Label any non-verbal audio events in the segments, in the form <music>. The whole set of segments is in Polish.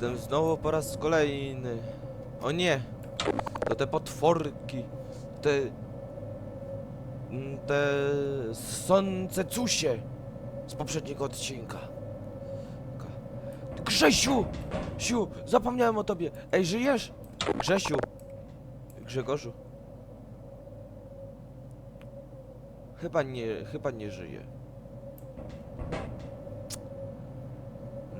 Jestem? Znowu po raz kolejny. O nie! To te potworki. Te... Te... Sące cusie. Z poprzedniego odcinka. Ka- Grzesiu! Siu! Zapomniałem o tobie. Ej, żyjesz? Grzesiu! Grzegorzu? Chyba nie, chyba nie żyje.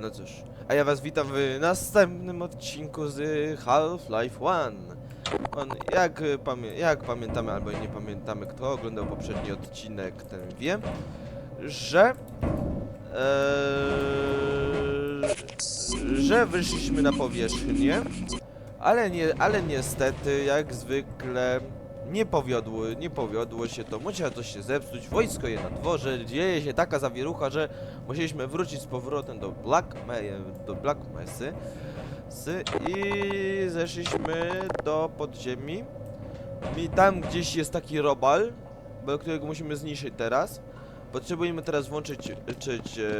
No cóż, a ja was witam w następnym odcinku z Half-Life 1. On, jak, pamię jak pamiętamy, albo nie pamiętamy, kto oglądał poprzedni odcinek, ten wie, że... Eee, że wyszliśmy na powierzchnię, ale, nie, ale niestety, jak zwykle, nie powiodło, nie powiodło się to, musiało coś się zepsuć, wojsko je na dworze, dzieje się taka zawierucha, że musieliśmy wrócić z powrotem do Black, Me do Black Mesy. Sy- i zeszliśmy do podziemi. I tam gdzieś jest taki robal, którego musimy zniszczyć teraz. Potrzebujemy teraz włączyć czyć, e,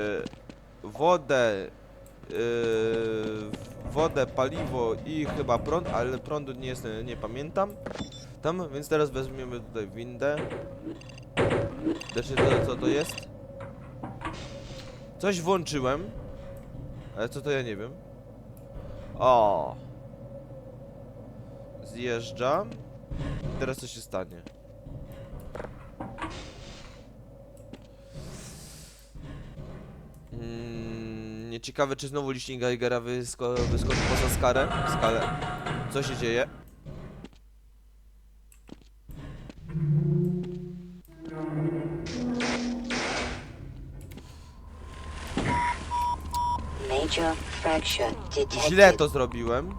wodę, e, wodę, paliwo i chyba prąd, ale prądu nie jest, nie pamiętam. Tam, więc teraz weźmiemy tutaj windę. Znaczy to, co to jest? Coś włączyłem. Ale co to ja nie wiem. O. Zjeżdżam. I teraz co się stanie? Mm, nieciekawe, czy znowu licznik Geigera wysko wyskoczy poza skalę. skalę. Co się dzieje? Major fracture detected. Źle to zrobiłem.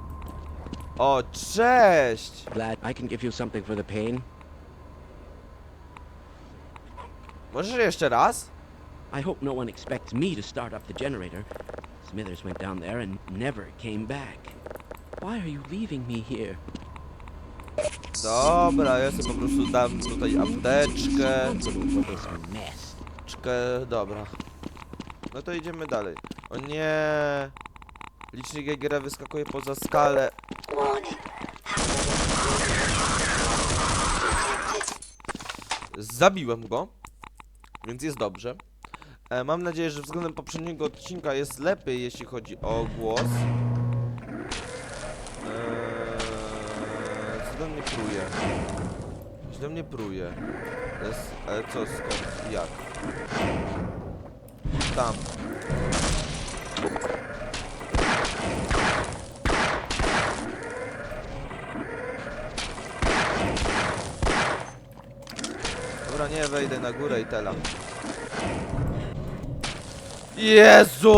O, cześć! Glad I can give you something for the pain. Możesz jeszcze raz? I hope no one expects me to start up the generator. Smithers went down there and never came back. Why are you leaving me here? Dobra, ja sobie po prostu dam tutaj apteczkę. This mess. Czkę, dobra. No to idziemy dalej. O nie! Licznik Geigera wyskakuje poza skalę. Zabiłem go, więc jest dobrze. E, mam nadzieję, że względem poprzedniego odcinka jest lepiej, jeśli chodzi o głos. Eee, co do mnie pruje? Do mnie pruje? Jest, ale co, skąd, jak? Tam. Nie wejdę na górę i tela. Jezu!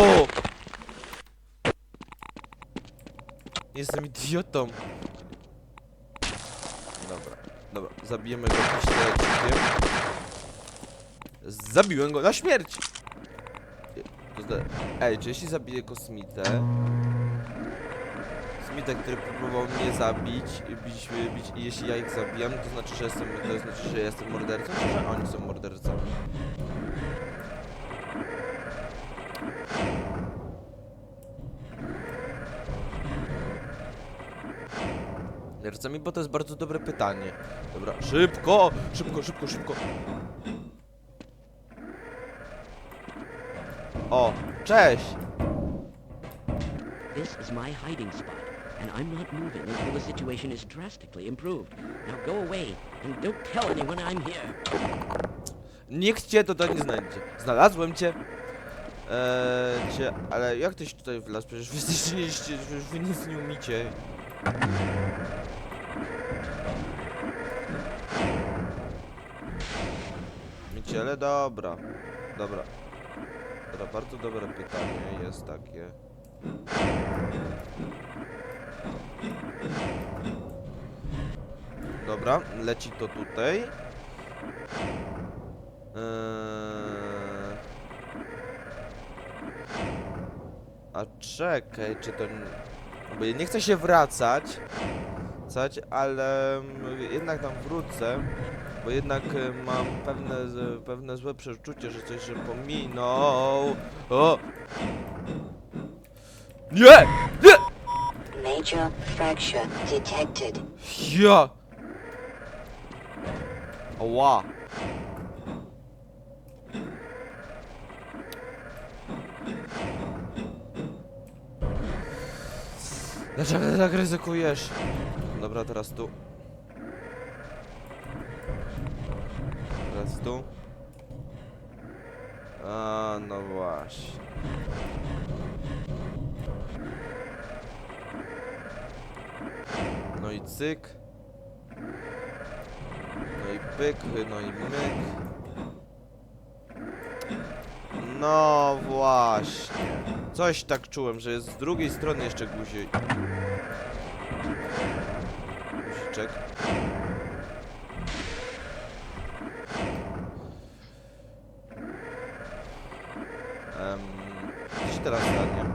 Jestem idiotą. Dobra, dobra, zabijemy go pistoletkiem. Zabiłem go na śmierć! Ej, czy jeśli zabiję kosmitę... Smita, który próbował mnie zabić, bić, bić i jeśli ja ich zabijam, to znaczy, że jestem, to znaczy, że jestem mordercą, czy że oni są mordercami? Mordercami, bo to jest bardzo dobre pytanie. Dobra, szybko, szybko, szybko, szybko. O, cześć! This is my hiding spot, and I'm not moving until the situation is drastically improved. Now go away and don't tell anyone I'm here. Nikt cię tutaj nie znajdzie. Znalazłem cię. Eee, cię, ale jak tyś tutaj wlazł? Przecież wy <laughs> jesteście, nie, przecież wy nic nie umicie. Umicie, ale dobra. Dobra. Dobra, bardzo dobre pytanie jest takie. Dobra, leci to tutaj. Eee... A czekaj, czy to... Bo nie chcę się wracać, ale mm, jednak tam wrócę, bo jednak e, mam pewne, pewne złe przeczucie, że coś się pominął. O! Nie! Nie! Major fracture detected. Ja! Ła! Dlaczego ty tak ryzykujesz? Dobra, teraz tu. Teraz tu. A, no właśnie. I cyk. No i pyk, no i myk. No właśnie. Coś tak czułem, że jest z drugiej strony jeszcze guzik. Guziczek. Um, teraz stanie?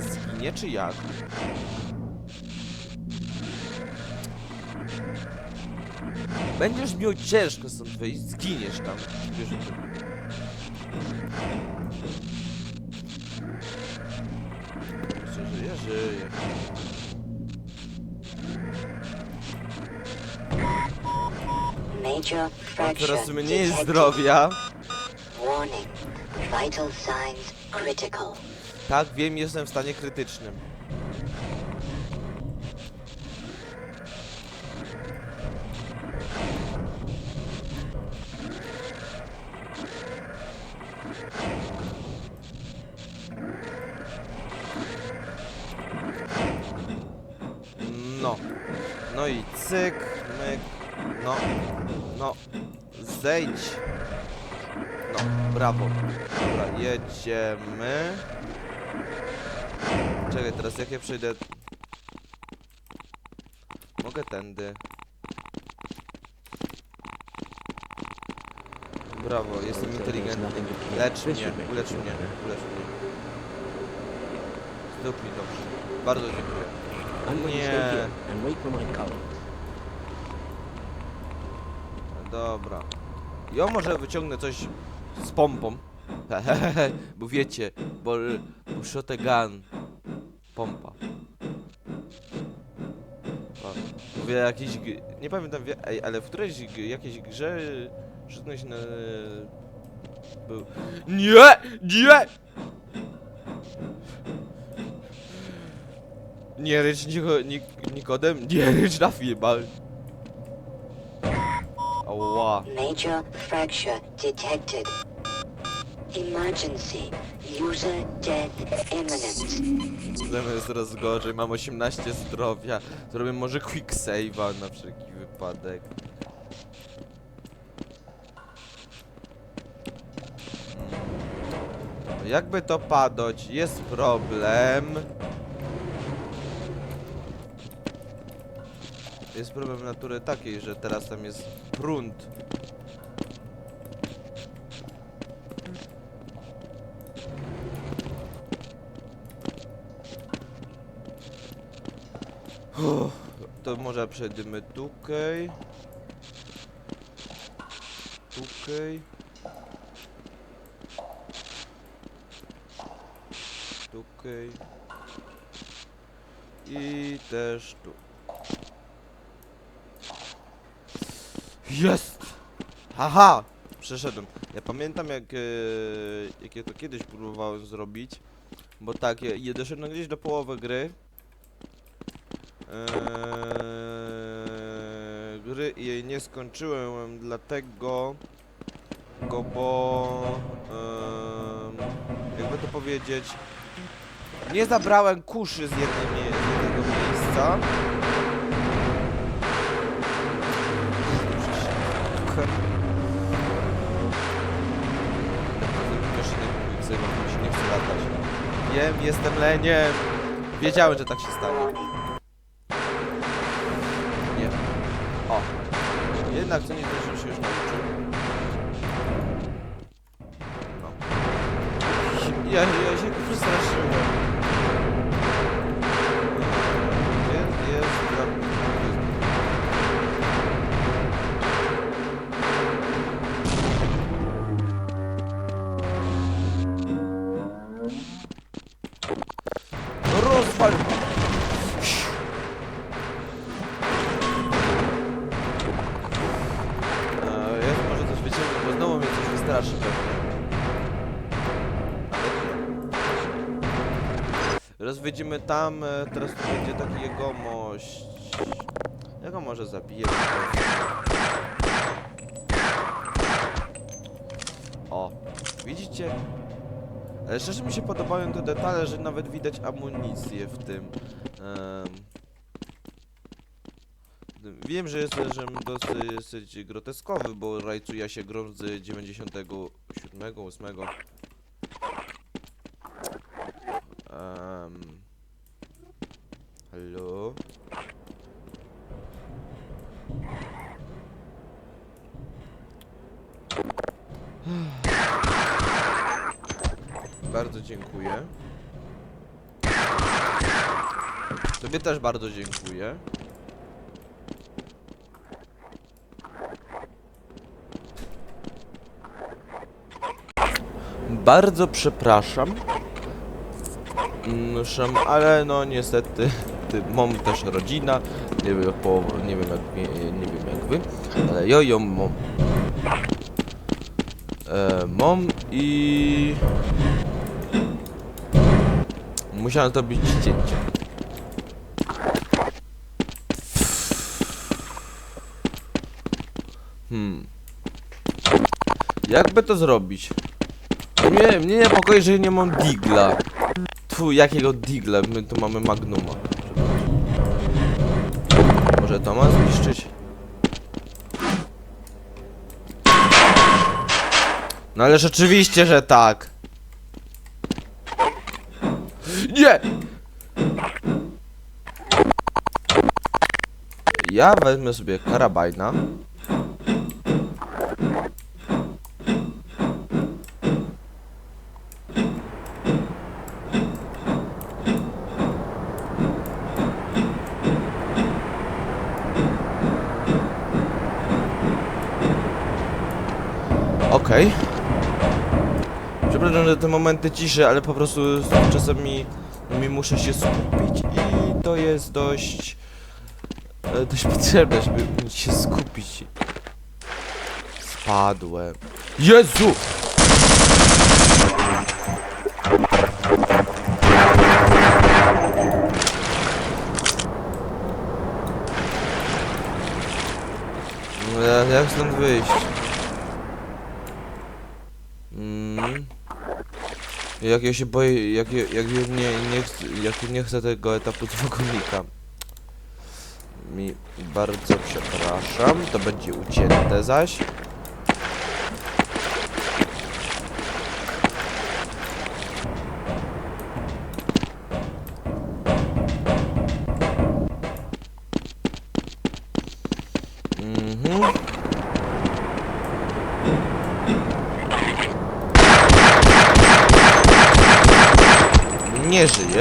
Teraz zginie, czy jak? Będziesz miał ciężko stąd wyjść, zginiesz tam. Jeszcze żyje, żyje. Major fracture coraz mniej detected. zdrowia. Warning. Vital signs critical. Tak, wiem, jestem w stanie krytycznym. No. No i cyk, myk. No. No. Zejdź. No, brawo. Dobra, jedziemy. Czekaj, teraz jak ja przejdę... Mogę tędy. Brawo, jestem inteligentny. Lecz mnie, ulecz mnie, ulecz mnie. Zrób mi dobrze. Bardzo dziękuję. Nie. Dobra. Ja może wyciągnę coś z pompą. <laughs> Bo wiecie, bo, shotgun. Pompa. O, Mówię jakiś. Nie pamiętam, wie- ej, ale w którejś jakiejś grze rzucnąć na. Był. Nie! Nie! Nie rycz niko, nik, Nikodem, nie rycz na filmach. Ała. Major fracture detected. Emergency. User death imminent. Zamiast coraz gorzej, mam 18 zdrowia. Zrobię może quick save'a na wszelki wypadek. Hmm. Jakby to padać, jest problem. Jest problem natury takiej, że teraz tam jest prąd. To może przejdziemy tutaj. Tutaj. Tutaj. I też tu. Jest! Haha! Przeszedłem. Ja pamiętam jak, e, jak ja to kiedyś próbowałem zrobić. Bo tak, ja, ja doszedłem gdzieś do połowy gry. Eee, gry i jej nie skończyłem dlatego go, bo em, jakby to powiedzieć nie zabrałem kuszy z, jednej, mie- z jednego miejsca. Wiem, jestem leniem. Wiedziałem, że tak się stanie. O. Jednak co nie też się już nauczył. No. Ja, ja się przestraszyłem. Wyjdziemy tam, e, teraz tu będzie taki jegomość. Ja go może zabiję. O, widzicie? Ale szczerze mi się podobają te detale, że nawet widać amunicję w tym. em. Wiem, że jestem dosyć, dosyć groteskowy, bo rajcuja się grom z 97, 8. Um. Halo? Bardzo dziękuję. Tobie też bardzo dziękuję. Bardzo przepraszam. Szam- ale no niestety ty, mam też rodzina. Nie wiem, po, nie wiem jak wie- nie wiem jak wy, ale ja ją mam. E, mam i musiałem zrobić zdjęcie. Hmm. Jakby to zrobić? Mnie, mnie niepokoi, że nie mam digla. Tu, jakiego digla? My tu mamy magnuma. Może to ma zniszczyć? No ale rzeczywiście, że tak. Nie! Ja wezmę sobie karabajna. Te momenty ciszy, ale po prostu czasami mi muszę się skupić i to jest dość e, dość potrzebne, żeby się skupić. Spadłem. Jezu! No, ja- Jak stąd wyjść? Jak ja się boję, jak, ja- jak ja nie, nie, chcę, jak nie chcę tego etapu dwukolnika. Mi bardzo przepraszam, to będzie ucięte zaś.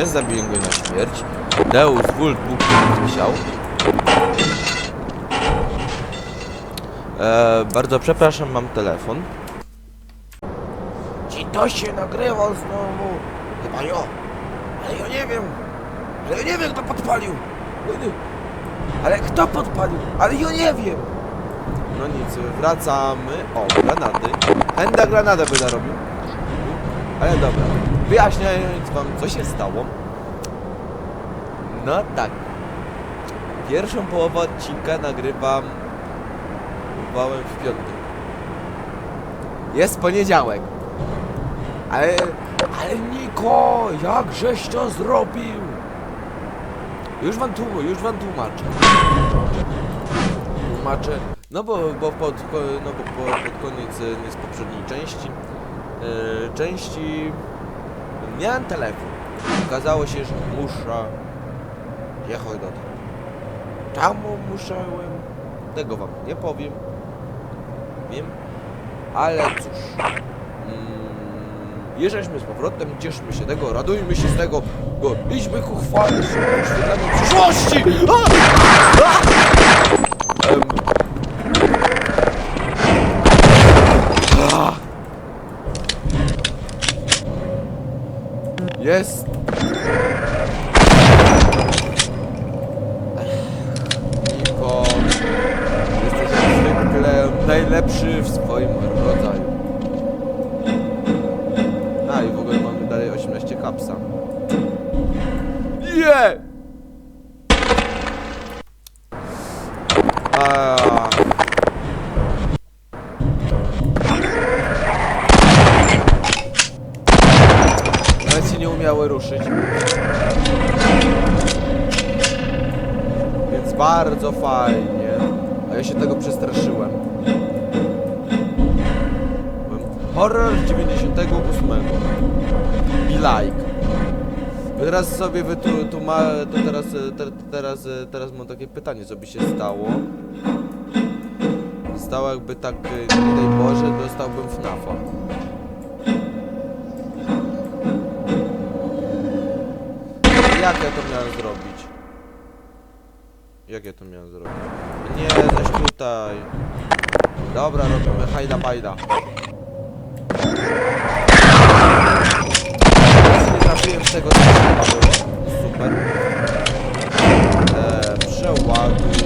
Żyje, zabiłem go na śmierć. Deus Vult Bóg nie chciał. E, bardzo przepraszam, mam telefon. Ci to się nagrywa znowu. Chyba jo. Ale ja nie wiem. Ale ja nie wiem kto podpalił. Ale kto podpalił? Ale ja nie wiem. No nic, wracamy. O, granaty. Henda granadę by narobił. Ale dobra. Wyjaśniając wam, co się stało. No tak. Pierwszą połowę odcinka nagrywam Nagrywałem w piątek. Jest poniedziałek. Ale... Ale Niko, jak żeś to zrobił? Już wam tłumaczę, już wam tłumaczę. Tłumaczę. No bo, bo, pod, no bo po, pod koniec e, z poprzedniej części e, części miałem telefon. Okazało się, że muszę jechać do tego. Czemu musiałem? Tego wam nie powiem. Wiem. Ale cóż. Mm, Jeżdżmy z powrotem, cieszmy się tego, radujmy się z tego, bo idźmy ku chwale, przyszłości! A! A! Em. Jest! Niko, jesteś jak zwykle najlepszy w swoim rodzaju. A i w ogóle mamy dalej 18 kapsa. Nie! Yeah! Bardzo fajnie. A ja się tego przestraszyłem. Horror 98. Be like. Teraz sobie wy tu, tu ma, to teraz, te, teraz, teraz mam takie pytanie, co by się stało? Stało jakby tak, nie daj Boże, dostałbym FNAFa. Jak ja to miałem zrobić? Jak ja to miałem zrobić? Nie, zaś tutaj. Dobra, robimy hajda bajda. Nie trafiłem tego, co było. Super. Eee, przeładuj.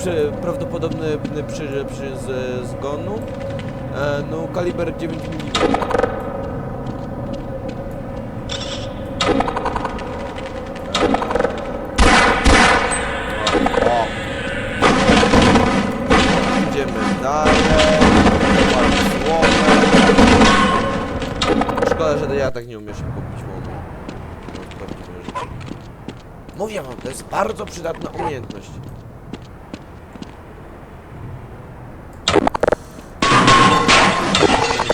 Przy, prawdopodobny przy, przy z, zgonu e, no kaliber 9 mm. Idziemy dalej. Szkoda, że ja tak nie umiem się pobić. No. Mówię wam, to jest bardzo przydatna umiejętność.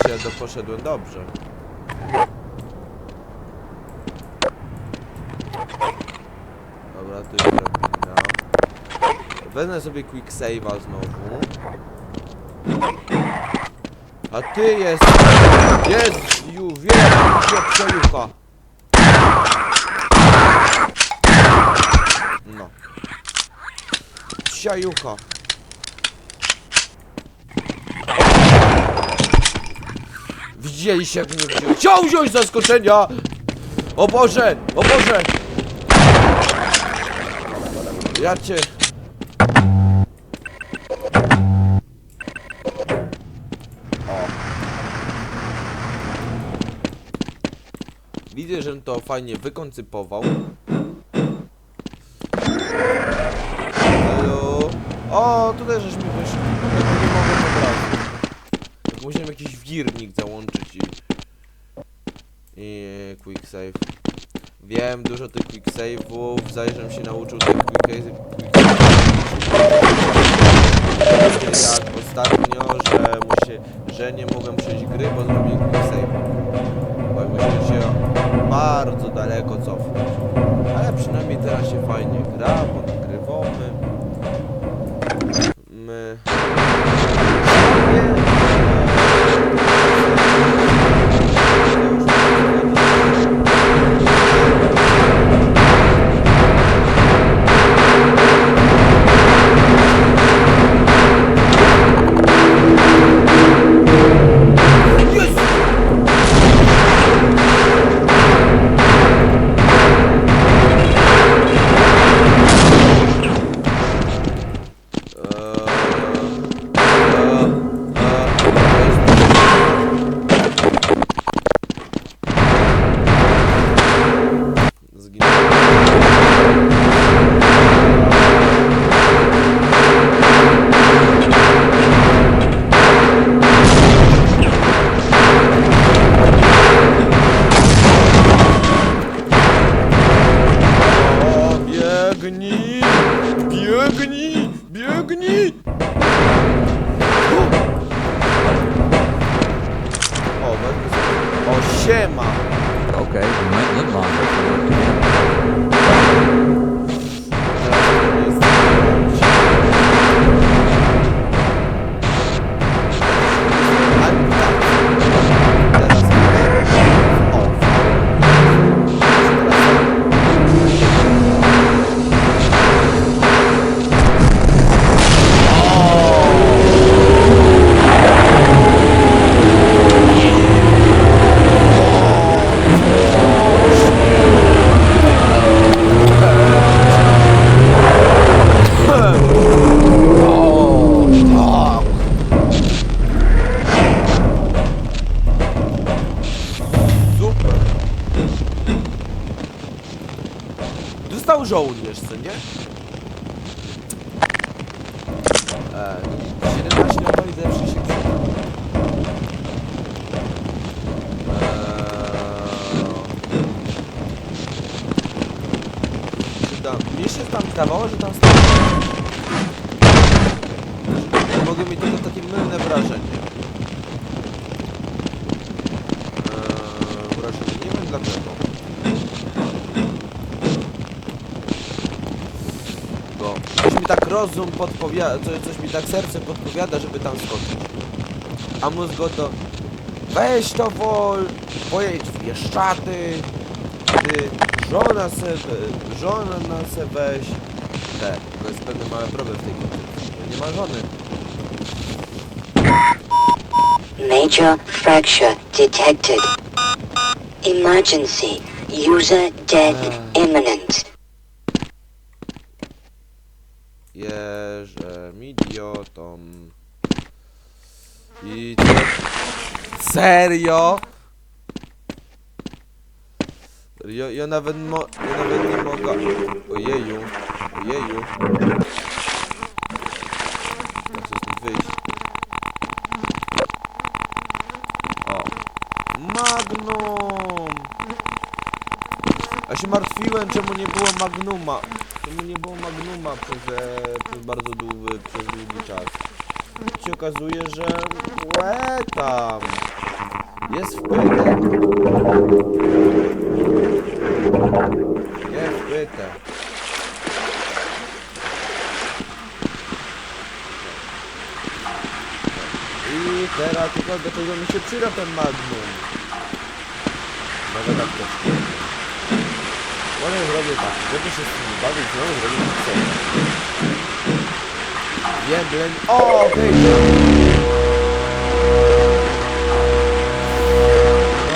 Ja to poszedłem dobrze. Dobra, tu jest drabina. Wezmę sobie quick save'a znowu. A ty jest... Jest! Ju, przejucha. No. Siajucha. Widzieliście jak mnie wziął. Chciał wziąć zaskoczenia! O Boże! O Boże! Ja cię... Widzę, że to fajnie wykoncypował. Halo? O, tutaj żeś mi. Jakby nie. Jak Musiałem jakiś wirnik załączyć i... I quick save. Wiem, dużo tych quick save'ów, zajrzem się nauczył tych quick. Jak ostatnio, że, musie, że nie mogłem przejść gry, bo zrobiłem quick save. Bo musiałem się bardzo daleko cofnąć. Ale przynajmniej teraz się fajnie gra, bo rozum podpowiada, coś, coś mi tak serce podpowiada, żeby tam skoczyć. A mózg go to weź to wol, pojedź w Bieszczady, ty żona se, we- żona na se weź. Te, to jest pewny mały problem w tej koncepcji. Nie ma żony. Major fracture detected. Emergency. User death imminent. Jeżem idiotą. I co? Serio? Ja, ja nawet mo... Ja nawet nie mogę... Ojeju. Ojeju. Ja chcę stąd wyjść. O. Magnum! Ja się martwiłem, czemu nie było Magnuma. Czemu nie było Magnuma przez, e, przez bardzo długi, przez długi czas. się okazuje, że łe tam jest wpytek. Jest wpytek. I teraz tylko do tego mi się przyda ten Magnum. Może tak też. Może zrobię tak, żeby się z tym bawić, znowu zrobię tak. Wiem, bleń... O, hej!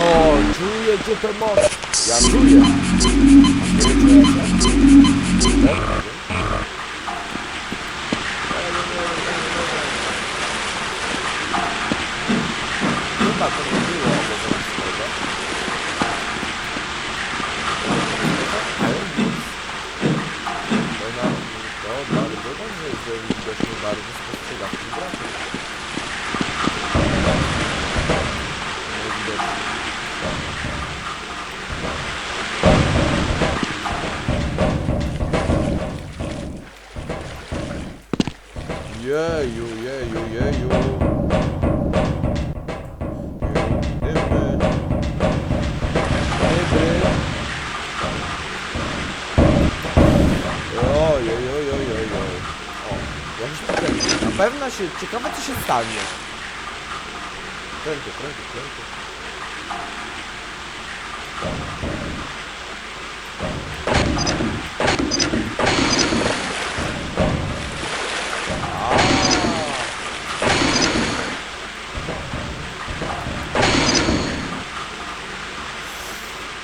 O, czuję gdzie to moc. Ja czuję. Kiedy czujecie? Się, ciekawe co się stanie. Kręty, kręty, kręty.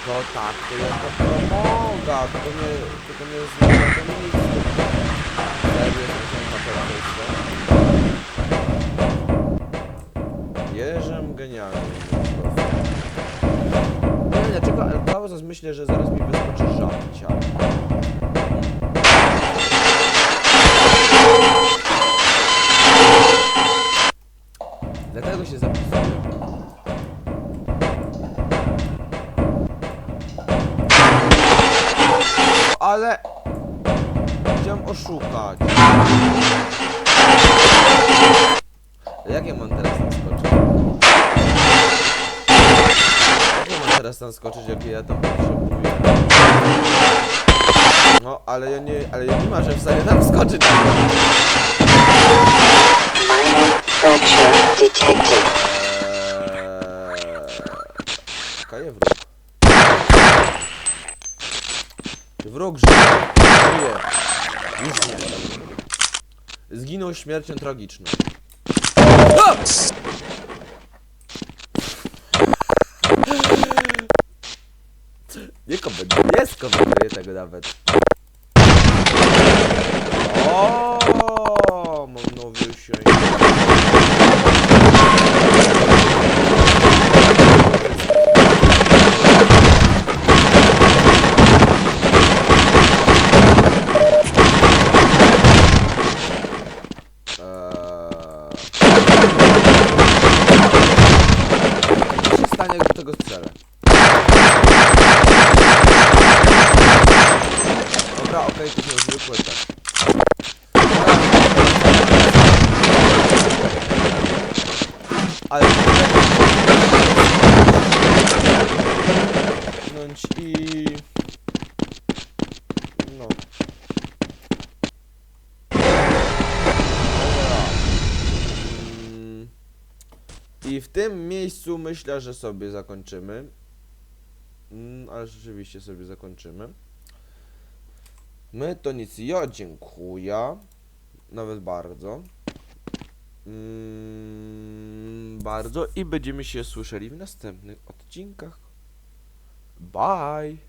To tak, to jako promoga, tylko nie, tylko nie jest na to miejsce. Serio, są kapelastwo. Jeżem prostu. Nie dlaczego, ale cały czas myślę, że zaraz mi wyskoczy żabcia. Oszukać. Jak ja mam teraz tam skoczyć? Jak ja mam teraz tam skoczyć, jak ja tam potrzebuję? No, ale ja nie, ale ja nie ma, że w stanie tam skoczyć. Minor fracture detected. Eee, Kaje wróg. Wróg żyje. Żyje. Już nie. Zginął śmiercią tragiczną. A! Nie komentuję, nie skomentuję tego nawet. O, miejscu myślę, że sobie zakończymy. Mm, ale rzeczywiście sobie zakończymy. My to nic. Ja dziękuję. Nawet bardzo. Mm, bardzo. I będziemy się słyszeli w następnych odcinkach. Bye.